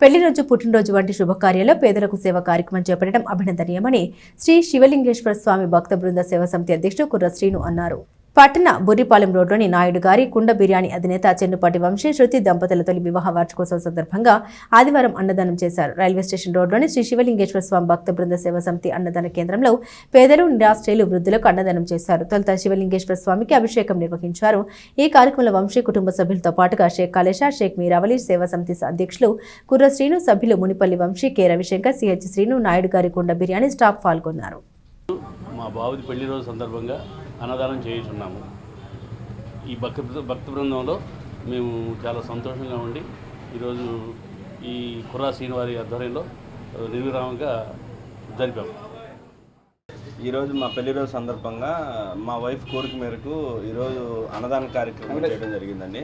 పెళ్ళి రోజు పుట్టినరోజు వంటి శుభకార్యాల్లో పేదలకు సేవ కార్యక్రమం చేపట్టడం అభినందనీయమని శ్రీ శివలింగేశ్వర స్వామి భక్త బృంద సేవ సమితి అధ్యక్షుడు కుర్ర శ్రీను అన్నారు. పట్టణ బుర్రిపాలెం రోడ్లోని నాయుడు గారి కుండ బిర్యానీ అధినేత చెన్నుపాటి వంశీ శృతి దంపతుల తొలి వివాహ వార్షికోత్సవం సందర్భంగా ఆదివారం అన్నదానం చేశారు. రైల్వే స్టేషన్ రోడ్లోని శ్రీ శివలింగేశ్వర స్వామి భక్త బృంద సేవ సమితి అన్నదాన కేంద్రంలో పేదలు నిరాశ్రయులు వృద్ధులకు అన్నదానం చేశారు. తొలుత శివలింగేశ్వర స్వామికి అభిషేకం నిర్వహించారు. ఈ కార్యక్రమంలో వంశీ కుటుంబ సభ్యులతో పాటుగా షేక్ కాళేశ షేక్ మీరావలి సేవా సమితి అధ్యక్షులు కుర్ర శ్రీను సభ్యులు మునిపల్లి వంశీ కె రవిశంకర్ సిహెచ్ శ్రీను నాయుడు గారి కుండ బిర్యానీ స్టాఫ్ పాల్గొన్నారు. మా బావుది పెళ్ళి రోజు సందర్భంగా అన్నదానం చేయుచున్నాము. ఈ భక్త భక్త బృందంలో మేము చాలా సంతోషంగా ఉండి ఈరోజు ఈ కుర్రా శ్రీనివారి ఆధ్వర్యంలో నిర్విరామంగా జరిపాము. ఈరోజు మా పెళ్ళి రోజు సందర్భంగా మా వైఫ్ కోరిక మేరకు ఈరోజు అన్నదాన కార్యక్రమం చేయడం జరిగిందండి.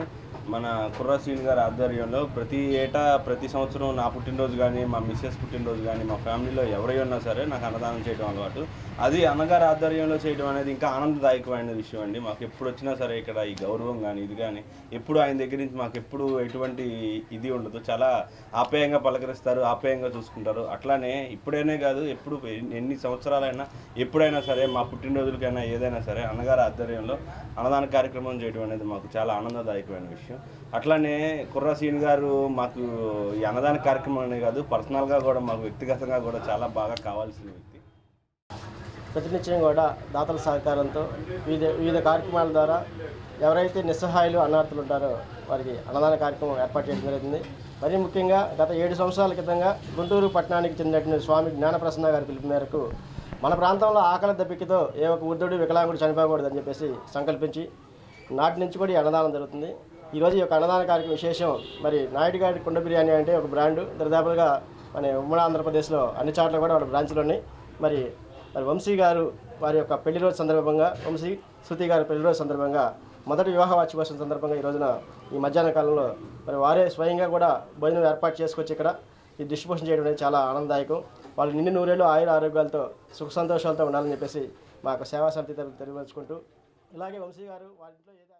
మన కుర్రా గారి ఆధ్వర్యంలో ప్రతి ఏటా ప్రతి సంవత్సరం నా పుట్టినరోజు కానీ మా మిస్సెస్ పుట్టినరోజు కానీ మా ఫ్యామిలీలో ఎవరై ఉన్నా సరే నాకు అన్నదానం చేయడం అలవాటు. అది అన్నగారి ఆధ్వర్యంలో చేయడం అనేది ఇంకా ఆనందదాయకమైన విషయం అండి. మాకు ఎప్పుడు వచ్చినా సరే ఇక్కడ ఈ గౌరవం కానీ ఇది కానీ ఎప్పుడు ఆయన దగ్గర నుంచి మాకు ఎప్పుడు ఎటువంటి ఇది ఉండదు. చాలా ఆప్యాయంగా పలకరిస్తారు ఆప్యాయంగా చూసుకుంటారు. అట్లానే ఇప్పుడైనా కాదు ఎప్పుడు ఎన్ని సంవత్సరాలైనా ఎప్పుడైనా సరే మా పుట్టినరోజులకైనా ఏదైనా సరే అన్నగారి ఆధ్వర్యంలో అన్నదాన కార్యక్రమం చేయడం అనేది మాకు చాలా ఆనందదాయకమైన విషయం. అట్లానే కుర్రా సీన్ గారు మాకు ఈ అన్నదాన కార్యక్రమం అనే కాదు పర్సనల్గా కూడా మాకు వ్యక్తిగతంగా కూడా చాలా బాగా కావాల్సిన వ్యక్తి. ప్రతినిత్యం కూడా దాతల సహకారంతో వివిధ వివిధ కార్యక్రమాల ద్వారా ఎవరైతే నిస్సహాయులు అన్నార్థులు ఉంటారో వారికి అన్నదాన కార్యక్రమం ఏర్పాటు చేయడం జరుగుతుంది. మరీ ముఖ్యంగా గత ఏడు సంవత్సరాల క్రితంగా గుంటూరు పట్టణానికి చెందినటువంటి స్వామి జ్ఞానప్రసన్న గారి పిలుపు మేరకు మన ప్రాంతంలో ఆకలి దెబ్బకితో ఏ ఒక వృద్ధుడు వికలాంగుడు చనిపోకూడదని చెప్పేసి సంకల్పించి నాటి నుంచి కూడా ఈ అన్నదానం జరుగుతుంది. ఈరోజు ఈ యొక్క అన్నదాన కార్యక్రమం విశేషం. మరి నాయుడు గారి కుండ బిర్యానీ అంటే ఒక బ్రాండ్. దరిదాపులుగా మన ఉమ్మడి ఆంధ్రప్రదేశ్లో అన్ని చోట్ల కూడా వాళ్ళ బ్రాంచ్లు ఉన్నాయి. మరి మరి వంశీ గారు వారి యొక్క పెళ్ళి రోజు సందర్భంగా వంశీ శృతి గారి పెళ్ళి రోజు సందర్భంగా మొదటి వివాహ వార్షికోత్సవం సందర్భంగా ఈ రోజున ఈ మధ్యాహ్న కాలంలో మరి వారే స్వయంగా కూడా భోజనం ఏర్పాటు చేసుకొచ్చి ఇక్కడ ఈ డిస్ట్రిబ్యూషన్ చేయడం అనేది చాలా ఆనందదాయకం. వాళ్ళు నిండి నూరేళ్ళు ఆయుర ఆరోగ్యాలతో సుఖ సంతోషాలతో ఉండాలని చెప్పేసి మా యొక్క సేవా సమితి తరఫున ఇలాగే వంశీ గారు వారి ఇంట్లో ఏదో